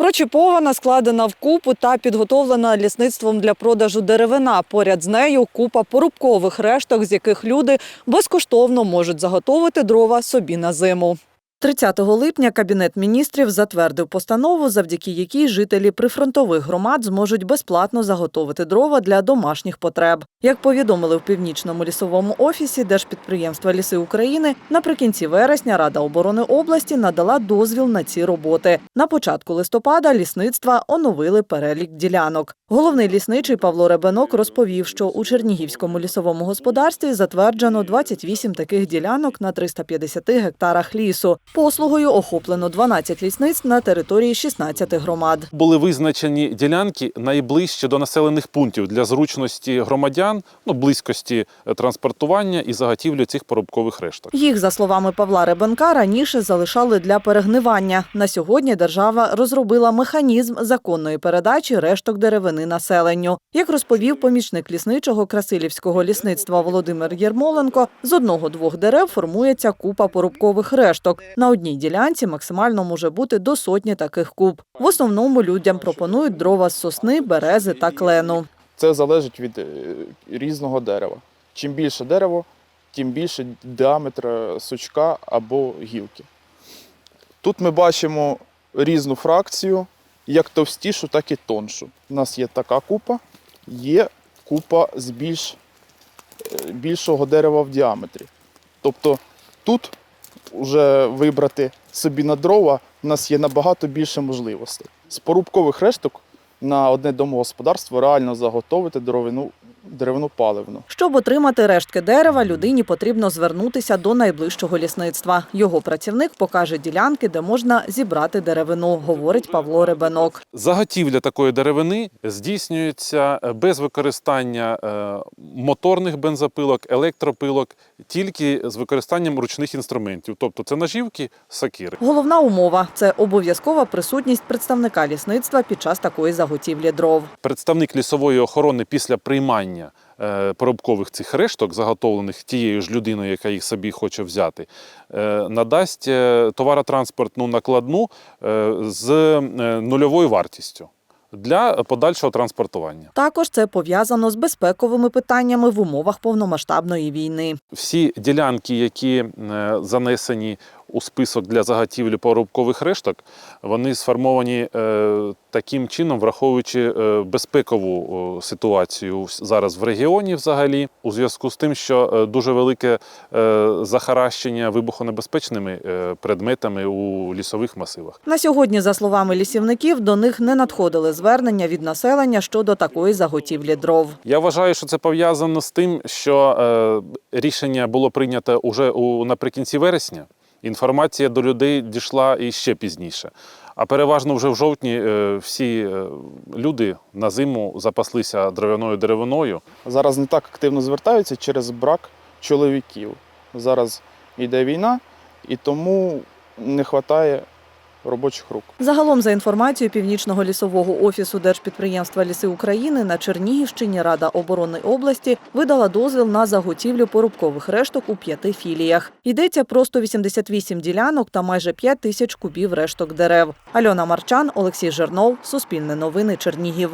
Прочіпована, складена в купу та підготовлена лісництвом для продажу деревина. Поряд з нею купа порубкових решток, з яких люди безкоштовно можуть заготовити дрова собі на зиму. 30 липня Кабінет міністрів затвердив постанову, завдяки якій жителі прифронтових громад зможуть безплатно заготовити дрова для домашніх потреб. Як повідомили в північному лісовому офісі Держпідприємства Ліси України, наприкінці вересня Рада оборони області надала дозвіл на ці роботи. На початку листопада лісництва оновили перелік ділянок. Головний лісничий Павло Ребенок розповів, що у Чернігівському лісовому господарстві затверджено 28 таких ділянок на 350 гектарах лісу. Послугою охоплено 12 лісництв на території 16 громад. Були визначені ділянки найближче до населених пунктів для зручності громадян, ну близькості е, транспортування і заготівлі цих порубкових решток. Їх, за словами Павла Ребенка, раніше залишали для перегнивання. На сьогодні держава розробила механізм законної передачі решток деревини населенню. Як розповів помічник лісничого Красилівського лісництва Володимир Єрмоленко, з одного-двох дерев формується купа порубкових решток. На одній ділянці максимально може бути до сотні таких куб. В основному людям пропонують дрова з сосни, берези та клену. Це залежить від е, різного дерева. Чим більше дерево, тим більше діаметр е, сучка або гілки. Тут ми бачимо різну фракцію, як товстішу, так і тоншу. У нас є така купа, є купа з більш, е, більшого дерева в діаметрі. Тобто тут вже вибрати собі на дрова у нас є набагато більше можливостей. З порубкових решток на одне домогосподарство реально заготовити деревину, деревину паливну. Щоб отримати рештки дерева, людині потрібно звернутися до найближчого лісництва. Його працівник покаже ділянки, де можна зібрати деревину, говорить Павло Ребенок. Заготівля такої деревини здійснюється е, без використання е, моторних бензопилок, електропилок, тільки з використанням ручних інструментів, тобто це нажівки, сакири. Головна умова це обов'язкова присутність представника лісництва під час такої заготівлі дров. Представник лісової охорони після приймання е, поробкових цих решток, заготовлених тією ж людиною, яка їх собі хоче взяти, е, надасть е, товаротранспортну накладну з нульовою вартістю для подальшого транспортування. Також це пов'язано з безпековими питаннями в умовах повномасштабної війни. Всі ділянки, які занесені у список для заготівлі порубкових решток, вони сформовані е, таким чином, враховуючи е, безпекову ситуацію зараз в регіоні взагалі, у зв'язку з тим, що е, дуже велике захаращення вибухонебезпечними предметами у лісових масивах. На сьогодні, за словами лісівників, до них не надходили звернення від населення щодо такої заготівлі дров. Я вважаю, що це пов'язано з тим, що рішення було прийнято уже у наприкінці вересня. Інформація до людей дійшла і ще пізніше. А переважно вже в жовтні е, всі е, люди на зиму запаслися дерев'яною деревиною. Зараз не так активно звертаються через брак чоловіків. Зараз йде війна, і тому не вистачає робочих рук. Загалом, за інформацією Північного лісового офісу Держпідприємства Ліси України на Чернігівщині Рада оборони області видала дозвіл на заготівлю порубкових решток у п'яти філіях. Йдеться про 188 ділянок та майже 5 тисяч кубів решток дерев. Альона Марчан, Олексій Жернов, Суспільне новини, Чернігів.